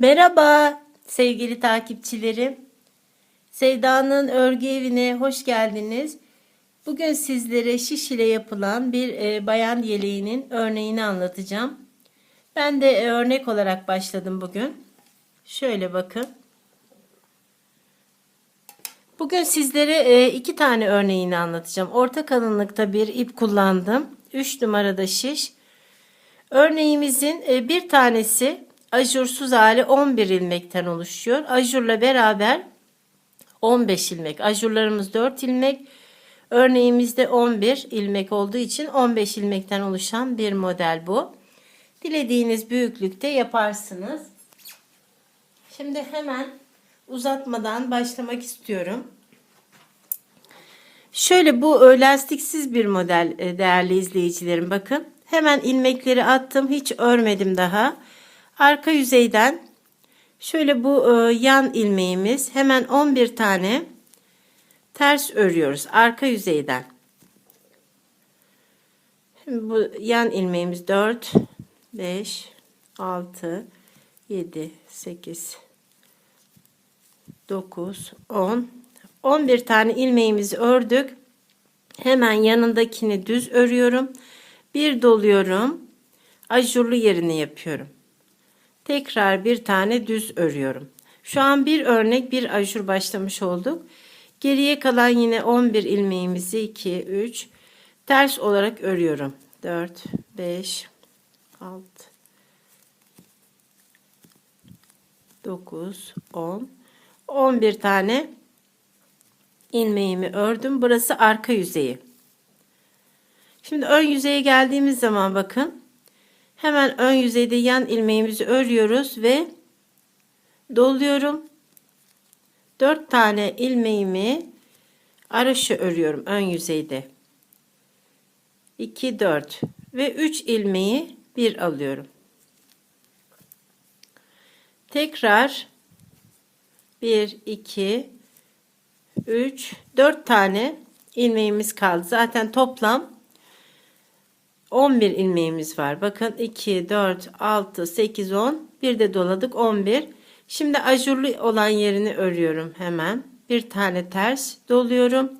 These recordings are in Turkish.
Merhaba sevgili takipçilerim. Sevda'nın örgü evine hoş geldiniz. Bugün sizlere şiş ile yapılan bir e, bayan yeleğinin örneğini anlatacağım. Ben de e, örnek olarak başladım bugün. Şöyle bakın. Bugün sizlere e, iki tane örneğini anlatacağım. Orta kalınlıkta bir ip kullandım. 3 numarada şiş. Örneğimizin bir tanesi ajursuz hali 11 ilmekten oluşuyor. Ajurla beraber 15 ilmek. Ajurlarımız 4 ilmek. Örneğimizde 11 ilmek olduğu için 15 ilmekten oluşan bir model bu. Dilediğiniz büyüklükte yaparsınız. Şimdi hemen uzatmadan başlamak istiyorum. Şöyle bu lastiksiz bir model e, değerli izleyicilerim bakın. Hemen ilmekleri attım hiç örmedim daha. Arka yüzeyden şöyle bu e, yan ilmeğimiz hemen 11 tane ters örüyoruz arka yüzeyden. Şimdi bu yan ilmeğimiz 4 5 6 7 8 9 10 11 tane ilmeğimizi ördük. Hemen yanındakini düz örüyorum. Bir doluyorum. Ajurlu yerini yapıyorum. Tekrar bir tane düz örüyorum. Şu an bir örnek bir ajur başlamış olduk. Geriye kalan yine 11 ilmeğimizi 2 3 ters olarak örüyorum. 4 5 6 9 10 11 tane ilmeğimi ördüm. Burası arka yüzeyi. Şimdi ön yüzeye geldiğimiz zaman bakın. Hemen ön yüzeyde yan ilmeğimizi örüyoruz ve doluyorum. 4 tane ilmeğimi araşı örüyorum ön yüzeyde. 2 4 ve 3 ilmeği bir alıyorum. Tekrar 1 2 3 4 tane ilmeğimiz kaldı. Zaten toplam 11 ilmeğimiz var. Bakın 2 4 6 8 10 bir de doladık 11. Şimdi ajurlu olan yerini örüyorum hemen. Bir tane ters doluyorum.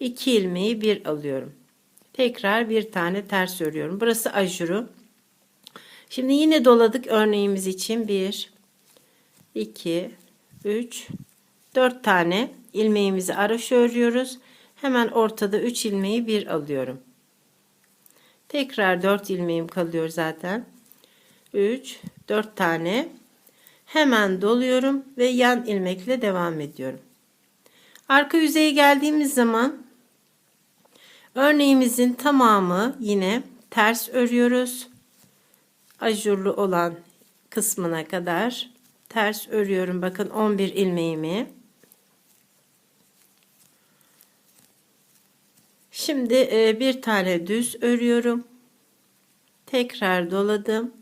2 ilmeği bir alıyorum. Tekrar bir tane ters örüyorum. Burası ajuru. Şimdi yine doladık örneğimiz için 1 2 3 4 tane ilmeğimizi araş örüyoruz. Hemen ortada 3 ilmeği bir alıyorum. Tekrar 4 ilmeğim kalıyor zaten. 3 4 tane hemen doluyorum ve yan ilmekle devam ediyorum. Arka yüzeye geldiğimiz zaman örneğimizin tamamı yine ters örüyoruz. Ajurlu olan kısmına kadar ters örüyorum. Bakın 11 ilmeğimi. Şimdi e, bir tane düz örüyorum. Tekrar doladım.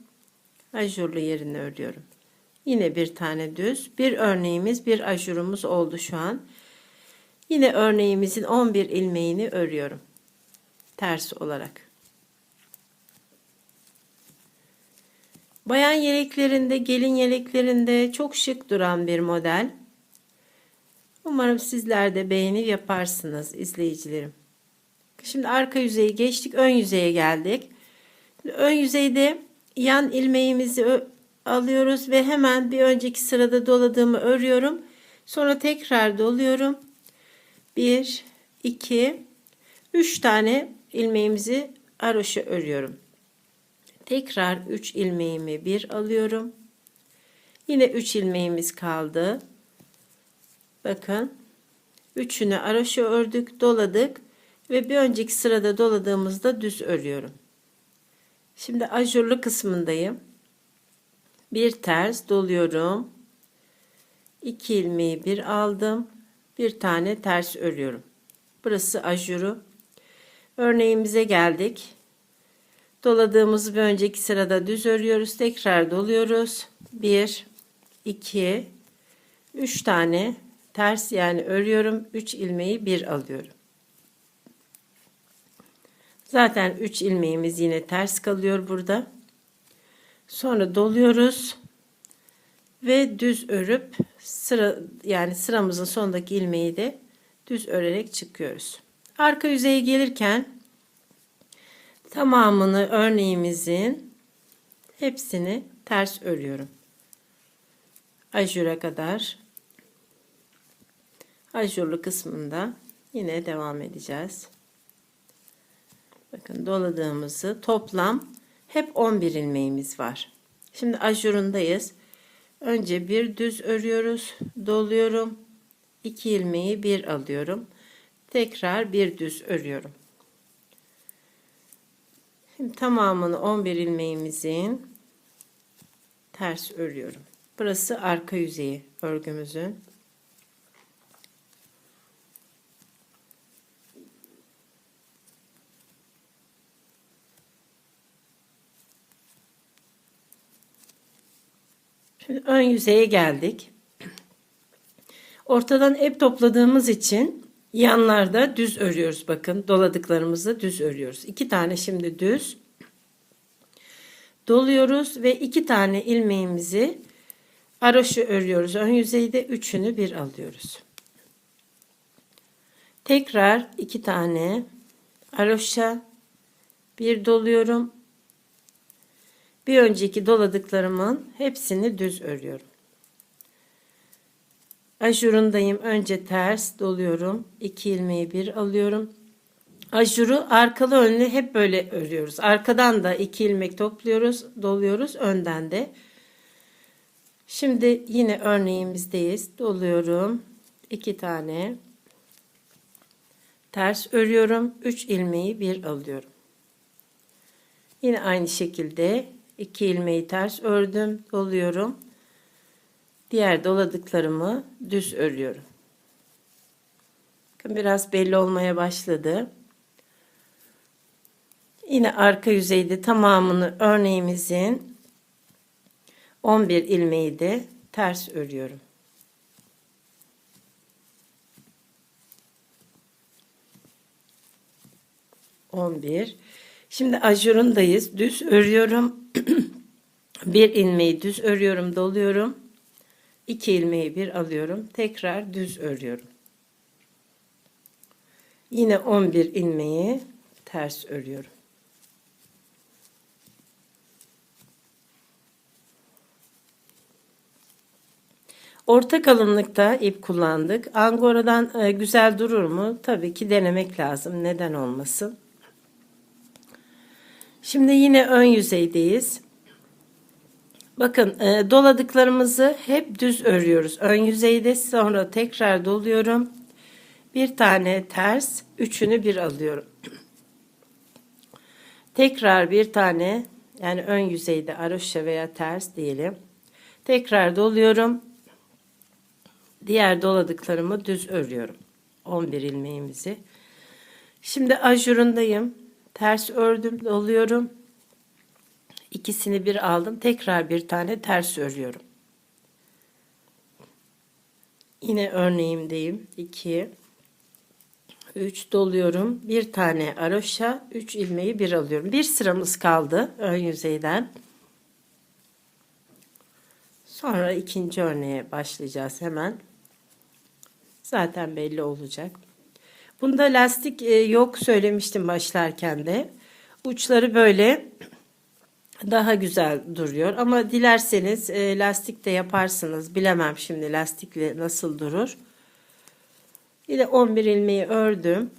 Ajurlu yerini örüyorum. Yine bir tane düz. Bir örneğimiz, bir ajurumuz oldu şu an. Yine örneğimizin 11 ilmeğini örüyorum. Ters olarak. Bayan yeleklerinde, gelin yeleklerinde çok şık duran bir model. Umarım sizler de beğenir yaparsınız izleyicilerim. Şimdi arka yüzeyi geçtik. Ön yüzeye geldik. Ön yüzeyde yan ilmeğimizi alıyoruz ve hemen bir önceki sırada doladığımı örüyorum. Sonra tekrar doluyorum. 1 2 3 tane ilmeğimizi aroşa örüyorum. Tekrar 3 ilmeğimi bir alıyorum. Yine 3 ilmeğimiz kaldı. Bakın. Üçünü aroşa ördük, doladık ve bir önceki sırada doladığımızda düz örüyorum. Şimdi ajurlu kısmındayım. Bir ters doluyorum. 2 ilmeği bir aldım. Bir tane ters örüyorum. Burası ajuru. Örneğimize geldik. Doladığımız bir önceki sırada düz örüyoruz. Tekrar doluyoruz. 1 2 3 tane ters yani örüyorum. 3 ilmeği bir alıyorum. Zaten 3 ilmeğimiz yine ters kalıyor burada. Sonra doluyoruz. ve düz örüp sıra yani sıramızın sonundaki ilmeği de düz örerek çıkıyoruz. Arka yüzeye gelirken tamamını örneğimizin hepsini ters örüyorum. Ajüre kadar ajurlu kısmında yine devam edeceğiz. Bakın doladığımızı toplam hep 11 ilmeğimiz var. Şimdi ajurundayız. Önce bir düz örüyoruz, doluyorum. 2 ilmeği bir alıyorum. Tekrar bir düz örüyorum. Şimdi tamamını 11 ilmeğimizin ters örüyorum. Burası arka yüzeyi örgümüzün. Şimdi ön yüzeye geldik. Ortadan ip topladığımız için yanlarda düz örüyoruz. Bakın doladıklarımızı düz örüyoruz. İki tane şimdi düz doluyoruz ve iki tane ilmeğimizi aroşu örüyoruz. Ön yüzeyde üçünü bir alıyoruz. Tekrar iki tane aroşa bir doluyorum. Bir önceki doladıklarımın hepsini düz örüyorum. Ajurundayım. Önce ters doluyorum. 2 ilmeği bir alıyorum. Ajuru arkalı önlü hep böyle örüyoruz. Arkadan da 2 ilmek topluyoruz, doluyoruz. Önden de. Şimdi yine örneğimizdeyiz. Doluyorum. 2 tane. Ters örüyorum. 3 ilmeği bir alıyorum. Yine aynı şekilde 2 ilmeği ters ördüm, doluyorum. Diğer doladıklarımı düz örüyorum. Biraz belli olmaya başladı. Yine arka yüzeyde tamamını örneğimizin 11 ilmeği de ters örüyorum. On bir. Şimdi ajurundayız. Düz örüyorum. bir ilmeği düz örüyorum, doluyorum. 2 ilmeği bir alıyorum. Tekrar düz örüyorum. Yine 11 ilmeği ters örüyorum. Orta kalınlıkta ip kullandık. Angora'dan e, güzel durur mu? Tabii ki denemek lazım. Neden olmasın? Şimdi yine ön yüzeydeyiz. Bakın e, doladıklarımızı hep düz örüyoruz. Ön yüzeyde sonra tekrar doluyorum. Bir tane ters, üçünü bir alıyorum. tekrar bir tane yani ön yüzeyde aroşa veya ters diyelim. Tekrar doluyorum. Diğer doladıklarımı düz örüyorum. 11 ilmeğimizi. Şimdi ajurundayım. Ters ördüm, doluyorum. İkisini bir aldım. Tekrar bir tane ters örüyorum. Yine örneğimdeyim. 2 3 doluyorum. Bir tane aroşa, 3 ilmeği bir alıyorum. Bir sıramız kaldı ön yüzeyden. Sonra ikinci örneğe başlayacağız hemen. Zaten belli olacak. Bunda lastik e, yok söylemiştim başlarken de. Uçları böyle daha güzel duruyor. Ama dilerseniz e, lastik de yaparsınız. Bilemem şimdi lastikle nasıl durur. Yine 11 ilmeği ördüm.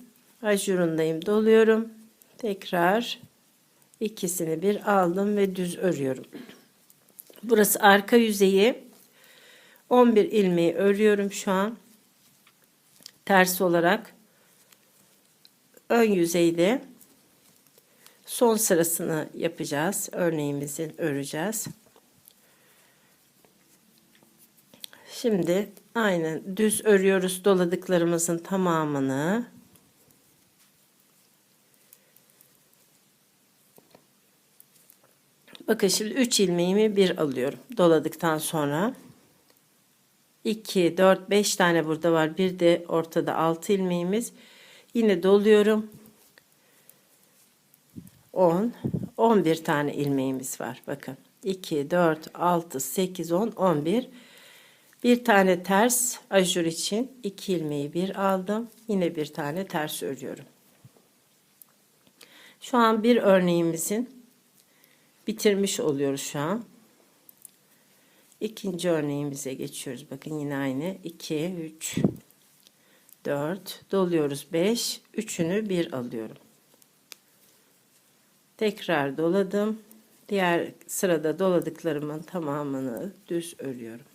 Ajurundayım. Doluyorum. Tekrar ikisini bir aldım ve düz örüyorum. Burası arka yüzeyi. 11 ilmeği örüyorum şu an. Ters olarak ön yüzeyde son sırasını yapacağız. Örneğimizin öreceğiz. Şimdi aynen düz örüyoruz doladıklarımızın tamamını. Bakın şimdi 3 ilmeğimi bir alıyorum doladıktan sonra. 2, 4, 5 tane burada var. Bir de ortada 6 ilmeğimiz. Yine doluyorum. 10, 11 tane ilmeğimiz var. Bakın. 2, 4, 6, 8, 10, 11. Bir tane ters ajur için 2 ilmeği bir aldım. Yine bir tane ters örüyorum. Şu an bir örneğimizin bitirmiş oluyoruz şu an. İkinci örneğimize geçiyoruz. Bakın yine aynı. 2, 3, 4 doluyoruz 5 üçünü bir alıyorum. Tekrar doladım. Diğer sırada doladıklarımın tamamını düz örüyorum.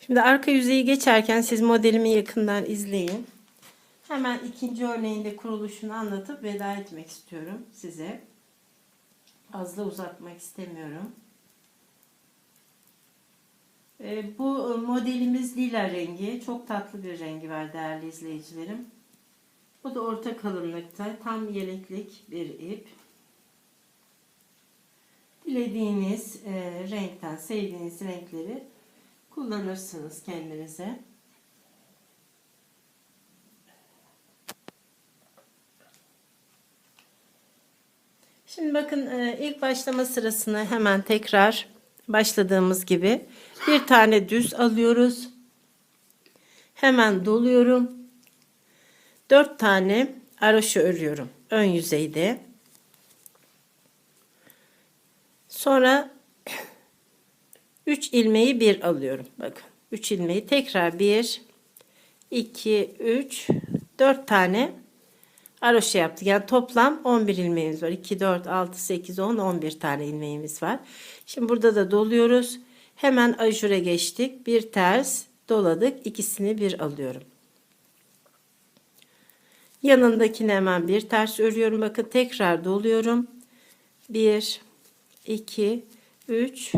Şimdi arka yüzeyi geçerken siz modelimi yakından izleyin. Hemen ikinci örneğinde kuruluşunu anlatıp veda etmek istiyorum size. Fazla uzatmak istemiyorum bu e, modelimiz lila rengi. Çok tatlı bir rengi var değerli izleyicilerim. Bu da orta kalınlıkta. Tam yeleklik bir ip. Dilediğiniz e, renkten, sevdiğiniz renkleri kullanırsınız kendinize. Şimdi bakın ilk başlama sırasını hemen tekrar başladığımız gibi bir tane düz alıyoruz. Hemen doluyorum. Dört tane aroşa örüyorum ön yüzeyde. Sonra 3 ilmeği bir alıyorum. Bakın 3 ilmeği tekrar 1 2 3 4 tane aroşa yaptık. Yani toplam 11 ilmeğimiz var. 2 4 6 8 10 11 tane ilmeğimiz var. Şimdi burada da doluyoruz. Hemen ajure geçtik. Bir ters doladık. İkisini bir alıyorum. Yanındakine hemen bir ters örüyorum. Bakın tekrar doluyorum. 1 2 3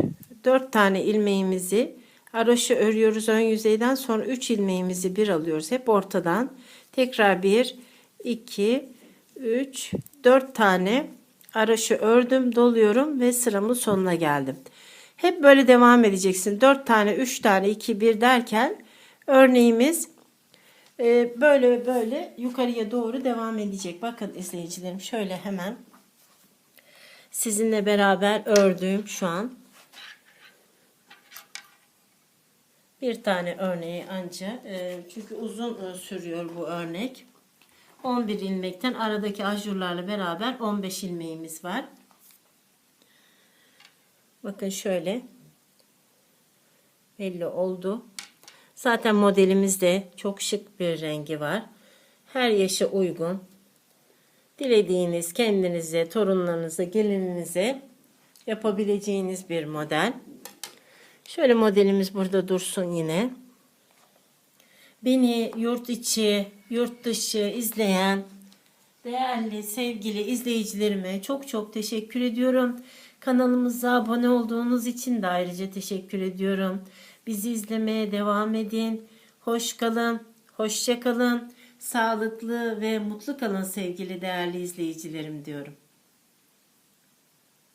4 tane ilmeğimizi aroşa örüyoruz ön yüzeyden sonra 3 ilmeğimizi bir alıyoruz. Hep ortadan. Tekrar 1 2 3 4 tane araşı ördüm, doluyorum ve sıramın sonuna geldim. Hep böyle devam edeceksin. 4 tane, 3 tane, 2, 1 derken örneğimiz e, böyle böyle yukarıya doğru devam edecek. Bakın izleyicilerim şöyle hemen sizinle beraber ördüğüm şu an bir tane örneği anca e, çünkü uzun e, sürüyor bu örnek. 11 ilmekten aradaki ajurlarla beraber 15 ilmeğimiz var. Bakın şöyle belli oldu. Zaten modelimizde çok şık bir rengi var. Her yaşa uygun. Dilediğiniz kendinize, torunlarınıza, gelininize yapabileceğiniz bir model. Şöyle modelimiz burada dursun yine. Beni yurt içi, yurt dışı izleyen değerli sevgili izleyicilerime çok çok teşekkür ediyorum. Kanalımıza abone olduğunuz için de ayrıca teşekkür ediyorum. Bizi izlemeye devam edin. Hoş kalın, hoşça kalın. Sağlıklı ve mutlu kalın sevgili değerli izleyicilerim diyorum.